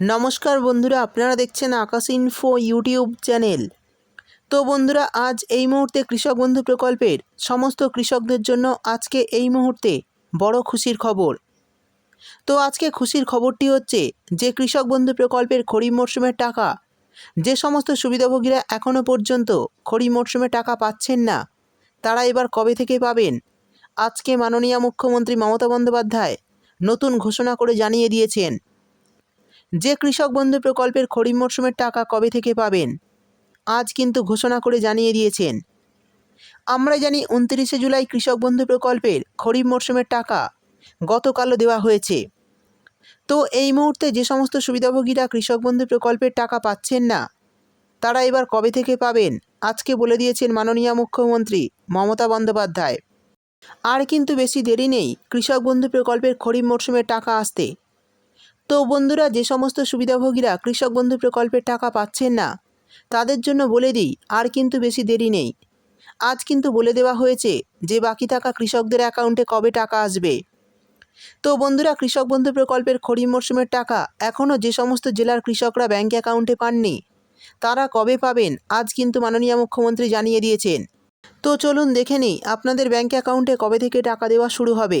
নমস্কার বন্ধুরা, আপনারা দেখছেন আকাশ ইনফো ইউটিউব চ্যানেল তো বন্ধুরা, আজ এই মুহূর্তে কৃষক বন্ধু প্রকল্পের সমস্ত কৃষকদের জন্য আজকে এই মুহূর্তে বড় খুশির খবর। তো আজকে খুশির খবরটি হচ্ছে যে, কৃষক বন্ধু প্রকল্পের খরিফ মরশুমের টাকা, যে সমস্ত সুবিধাভোগীরা এখনও পর্যন্ত খরিফ মরশুমে টাকা পাচ্ছেন না, তারা এবার কবে থেকে পাবেন? আজকে মাননীয় মুখ্যমন্ত্রী মমতা বন্দ্যোপাধ্যায় নতুন ঘোষণা করে জানিয়ে দিয়েছেন। যে কৃষক বন্ধু প্রকল্পের খরিফ মরশুমের টাকা কবে থেকে পাবেন? আজ কিন্তু ঘোষণা করে জানিয়ে দিয়েছেন। আমরা জানি উনত্রিশে জুলাই কৃষক বন্ধু প্রকল্পের খরিফ মরশুমের টাকা গতকালও দেওয়া হয়েছে। তো এই মুহূর্তে যে সমস্ত সুবিধাভোগীরা কৃষক বন্ধু প্রকল্পের টাকা পাচ্ছেন না, তারা এবার কবে থেকে পাবেন? আজকে বলে দিয়েছেন মাননীয় মুখ্যমন্ত্রী মমতা বন্দ্যোপাধ্যায়। আর কিন্তু বেশি দেরি নেই কৃষক বন্ধু প্রকল্পের খরিফ মরশুমের টাকা আসতে। তো বন্ধুরা, যে সমস্ত সুবিধাভোগীরা কৃষক বন্ধু প্রকল্পের টাকা পাচ্ছেন না, তাদের জন্য বলে দিই, আর কিন্তু বেশি দেরি নেই। আজ কিন্তু বলে দেওয়া হয়েছে যে, বাকি থাকা কৃষকদের অ্যাকাউন্টে কবে টাকা আসবে। তো বন্ধুরা, কৃষক বন্ধু প্রকল্পের খরিফ মরশুমের টাকা এখনও যে সমস্ত জেলার কৃষকরা ব্যাঙ্ক অ্যাকাউন্টে পাননি, তারা কবে পাবেন, আজ কিন্তু মাননীয় মুখ্যমন্ত্রী জানিয়ে দিয়েছেন। তো চলুন দেখে নিই, আপনাদের ব্যাঙ্ক অ্যাকাউন্টে কবে থেকে টাকা দেওয়া শুরু হবে।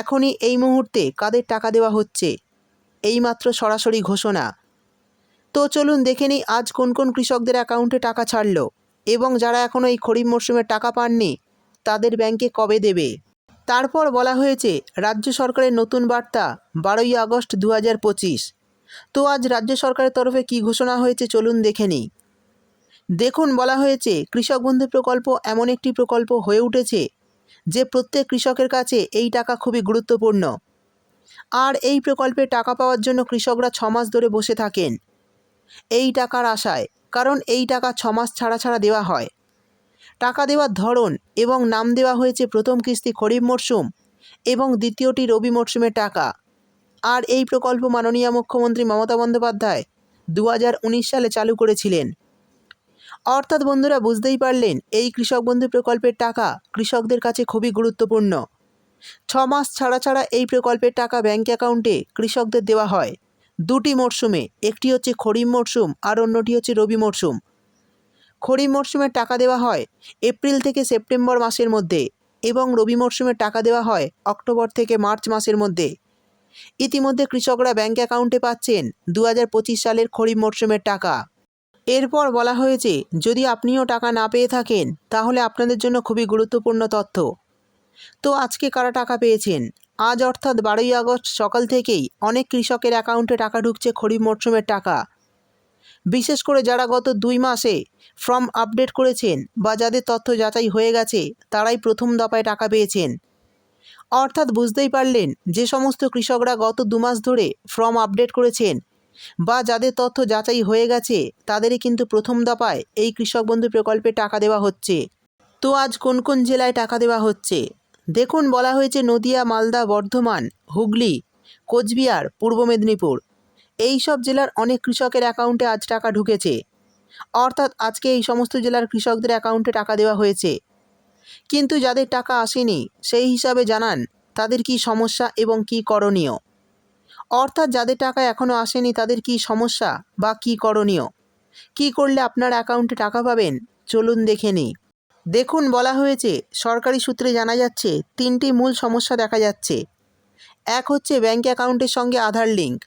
এখনই এই মুহূর্তে কাদের টাকা দেওয়া হচ্ছে? এইমাত্র সরাসরি ঘোষণা। তো চলুন দেখে নিই আজ কোন কোন কৃষকদের অ্যাকাউন্টে টাকা ছাড়লো এবং যারা এখনও এই খরিফ মরশুমে টাকা পাননি, তাদের ব্যাংকে কবে দেবে? তারপর বলা হয়েছে, রাজ্য সরকারের নতুন বার্তা, বারোই আগস্ট দু হাজার পঁচিশ। তো আজ রাজ্য সরকারের তরফে কী ঘোষণা হয়েছে চলুন দেখে নিই। দেখুন, বলা হয়েছে, কৃষক বন্ধু প্রকল্প এমন একটি প্রকল্প হয়ে উঠেছে যে প্রত্যেক কৃষকের কাছে এই টাকা খুবই গুরুত্বপূর্ণ। আর এই প্রকল্পে টাকা পাওয়ার জন্য কৃষকরা ছমাস ধরে বসে থাকেন। এই টাকার আশায়, কারণ এই টাকা ছমাস ছাড়া ছাড়া দেওয়া হয়। টাকা দেওয়ার ধরন এবং নাম দেওয়া হয়েছে প্রথম কিস্তি খরিফ মরশুম এবং দ্বিতীয়টি রবি মরশুমের টাকা। আর এই প্রকল্প মাননীয় মুখ্যমন্ত্রী মমতা বন্দ্যোপাধ্যায় দু হাজার উনিশ সালে চালু করেছিলেন। অর্থাৎ বন্ধুরা বুঝতেই পারলেন, এই কৃষক বন্ধু প্রকল্পের টাকা কৃষকদের কাছে খুবই গুরুত্বপূর্ণ। ছ মাস ছাড়া ছাড়া এই প্রকল্পের টাকা ব্যাঙ্ক অ্যাকাউন্টে কৃষকদের দেওয়া হয়। দুটি মরশুমে, একটি হচ্ছে খরিফ মরশুম আর অন্যটি হচ্ছে রবি মরশুম। খরিফ মরশুমের টাকা দেওয়া হয় এপ্রিল থেকে সেপ্টেম্বর মাসের মধ্যে এবং রবি মরশুমের টাকা দেওয়া হয় অক্টোবর থেকে মার্চ মাসের মধ্যে। ইতিমধ্যে কৃষকরা ব্যাঙ্ক অ্যাকাউন্টে পাচ্ছেন দু হাজার পঁচিশ সালের খরিফ মরশুমের টাকা। এরপর বলা হয়েছে, যদি আপনিও টাকা না পেয়ে থাকেন, তাহলে আপনাদের জন্য খুবই গুরুত্বপূর্ণ তথ্য। তো আজকে কারা টাকা পেয়েছেন? আজ অর্থাৎ বারোই আগস্ট সকাল থেকেই অনেক কৃষকের অ্যাকাউন্টে টাকা ঢুকছে খরিফ মরশুমের টাকা। বিশেষ করে যারা গত দুই মাসে ফর্ম আপডেট করেছেন বা যাদের তথ্য যাচাই হয়ে গেছে, তারাই প্রথম দফায় টাকা পেয়েছেন। অর্থাৎ বুঝতেই পারলেন, যে সমস্ত কৃষকরা গত দু মাস ধরে ফর্ম আপডেট করেছেন বা যাদের তথ্য যাচাই হয়ে গেছে, তাদেরই কিন্তু প্রথম দফায় এই কৃষক বন্ধু প্রকল্পে টাকা দেওয়া হচ্ছে। তো আজ কোন কোন জেলায় টাকা দেওয়া হচ্ছে? দেখুন, বলা হয়েছে নদিয়া, মালদা, বর্ধমান, হুগলি, কোচবিহার, পূর্ব মেদিনীপুর। এই সব জেলার অনেক কৃষকের অ্যাকাউন্টে আজ টাকা ঢুকেছে। অর্থাৎ আজকে এই সমস্ত জেলার কৃষকদের অ্যাকাউন্টে টাকা দেওয়া হয়েছে। কিন্তু যাদের টাকা আসেনি, সেই হিসাবে জানান তাদের কি সমস্যা এবং কি করণীয়। অর্থাৎ যাদের টাকা এখনও আসেনি তাদের কি সমস্যা বা কি করণীয়? কি করলে আপনার অ্যাকাউন্টে টাকা পাবেন? চলুন দেখে নিই। দেখুন, বলা হয়েছে, সরকারি সূত্রে জানা যাচ্ছে, তিনটি মূল সমস্যা দেখা যাচ্ছে। এক হচ্ছে ব্যাঙ্ক অ্যাকাউন্টের সঙ্গে আধার লিঙ্ক।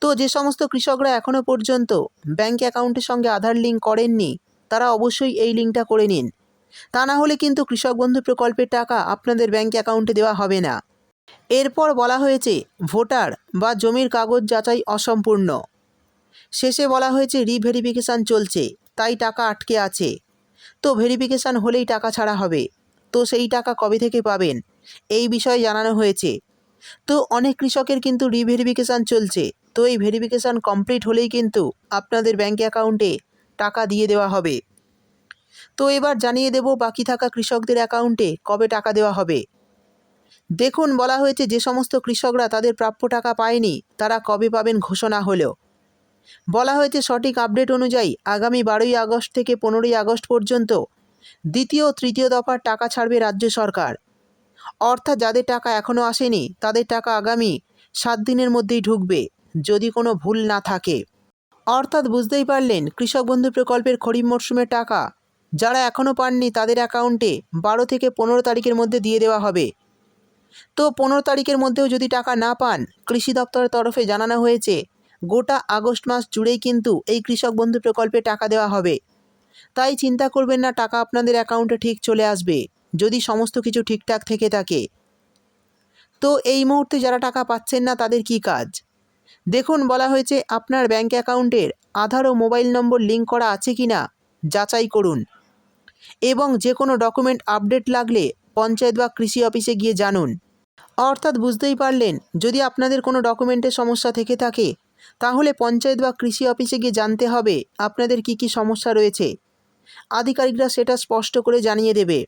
তো যে সমস্ত কৃষকরা এখনও পর্যন্ত ব্যাঙ্ক অ্যাকাউন্টের সঙ্গে আধার লিঙ্ক করেননি, তারা অবশ্যই এই লিঙ্কটা করে নিন। তা না হলে কিন্তু কৃষক বন্ধু প্রকল্পের টাকা আপনাদের ব্যাঙ্ক অ্যাকাউন্টে দেওয়া হবে না। এরপর বলা হয়েছে, ভোটার বা জমির কাগজ যাচাই অসম্পূর্ণ। শেষে বলা হয়েছে, রিভেরিফিকেশান চলছে, তাই টাকা আটকে আছে। তো ভেরিফিকেশান হলেই টাকা ছাড়া হবে। তো সেই টাকা কবে থেকে পাবেন? এই বিষয়ে জানানো হয়েছে। তো অনেক কৃষকের কিন্তু রিভেরিফিকেশান চলছে। তো এই ভেরিফিকেশান কমপ্লিট হলেই কিন্তু আপনাদের ব্যাঙ্ক অ্যাকাউন্টে টাকা দিয়ে দেওয়া হবে। তো এবার জানিয়ে দেব, বাকি থাকা কৃষকদের অ্যাকাউন্টে কবে টাকা দেওয়া হবে। দেখুন বলা হয়েছে যে সমস্ত কৃষকরা তাদের প্রাপ্য টাকা পায়নি, তারা কবে পাবেন ঘোষণা হলেও। বলা হয়েছে সঠিক আপডেট অনুযায়ী আগামী বারোই আগস্ট থেকে পনেরোই আগস্ট পর্যন্ত দ্বিতীয় তৃতীয় দফার টাকা ছাড়বে রাজ্য সরকার। অর্থাৎ যাদের টাকা এখনও আসেনি, তাদের টাকা আগামী সাত দিনের মধ্যেই ঢুকবে, যদি কোনো ভুল না থাকে। অর্থাৎ বুঝতেই পারলেন কৃষক বন্ধু প্রকল্পের খরিফ মরশুমের টাকা, যারা এখনও পাননি তাদের অ্যাকাউন্টে বারো থেকে পনেরো তারিখের মধ্যে দিয়ে দেওয়া হবে। তো পনেরো তারিখের মধ্যেও যদি টাকা না পান, কৃষি দপ্তরের তরফে জানানো হয়েছে, গোটা আগস্ট মাস জুড়েই কিন্তু এই কৃষক বন্ধু প্রকল্পে টাকা দেওয়া হবে। তাই চিন্তা করবেন না, টাকা আপনাদের অ্যাকাউন্টে ঠিক চলে আসবে, যদি সমস্ত কিছু ঠিকঠাক থেকে থাকে। তো এই মুহূর্তে যারা টাকা পাচ্ছেন না, তাদের কি কাজ? দেখুন, বলা হয়েছে আপনার ব্যাঙ্ক অ্যাকাউন্টের আধার ও মোবাইল নম্বর লিঙ্ক করা আছে কি না যাচাই করুন। এবং যে কোনো ডকুমেন্ট আপডেট লাগলে পঞ্চায়েত বা কৃষি অফিসে গিয়ে জানুন। অর্থাৎ বুঝতেই পারলেন, যদি আপনাদের কোনো ডকুমেন্টের সমস্যা থেকে থাকে, তাহলে পঞ্চায়েত বা কৃষি অফিসে গিয়ে জানতে হবে আপনাদের কি কি সমস্যা রয়েছে। আধিকারিকরা সেটা স্পষ্ট করে জানিয়ে দেবে।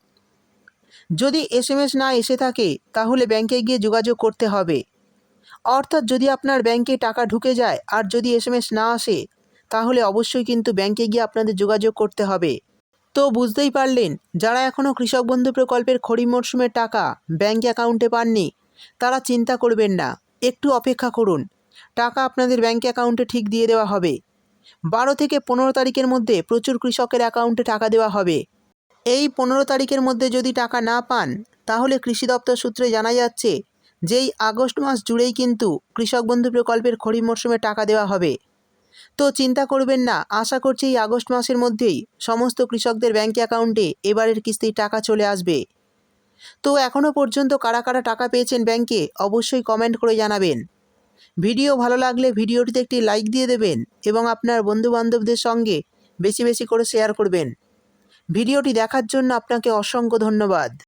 যদি এসএমএস না এসে থাকে, তাহলে ব্যাংকে গিয়ে যোগাযোগ করতে হবে। অর্থাৎ যদি আপনার ব্যাংকে টাকা ঢুকে যায় আর যদি এসএমএস না আসে, তাহলে অবশ্যই কিন্তু ব্যাংকে গিয়ে আপনাদের যোগাযোগ করতে হবে। তো বুঝতেই পারলেন, যারা এখনও কৃষক বন্ধু প্রকল্পের খরিফ মরশুমের টাকা ব্যাঙ্ক অ্যাকাউন্টে পাননি, তারা চিন্তা করবেন না, একটু অপেক্ষা করুন। টাকা আপনাদের ব্যাঙ্ক অ্যাকাউন্টে ঠিক দিয়ে দেওয়া হবে। বারো থেকে পনেরো তারিখের মধ্যে প্রচুর কৃষকের অ্যাকাউন্টে টাকা দেওয়া হবে। এই পনেরো তারিখের মধ্যে যদি টাকা না পান, তাহলে কৃষি দপ্তর সূত্রে জানা যাচ্ছে যে এই আগস্ট মাস জুড়েই কিন্তু কৃষক বন্ধু প্রকল্পের খরিফ মরশুমে টাকা দেওয়া হবে। তো চিন্তা করবেন না, আশা করছি এই আগস্ট মাসের মধ্যেই সমস্ত কৃষকদের ব্যাঙ্ক অ্যাকাউন্টে এবারের কিস্তির টাকা চলে আসবে। তো এখনও পর্যন্ত কারা কারা টাকা পেয়েছেন ব্যাংকে অবশ্যই কমেন্ট করে জানাবেন। ভিডিও ভালো লাগলে ভিডিওটিতে একটি লাইক দিয়ে দেবেন এবং আপনার বন্ধুবান্ধবদের সঙ্গে বেশি বেশি করে শেয়ার করবেন। ভিডিওটি দেখার জন্য আপনাকে অসংখ্য ধন্যবাদ।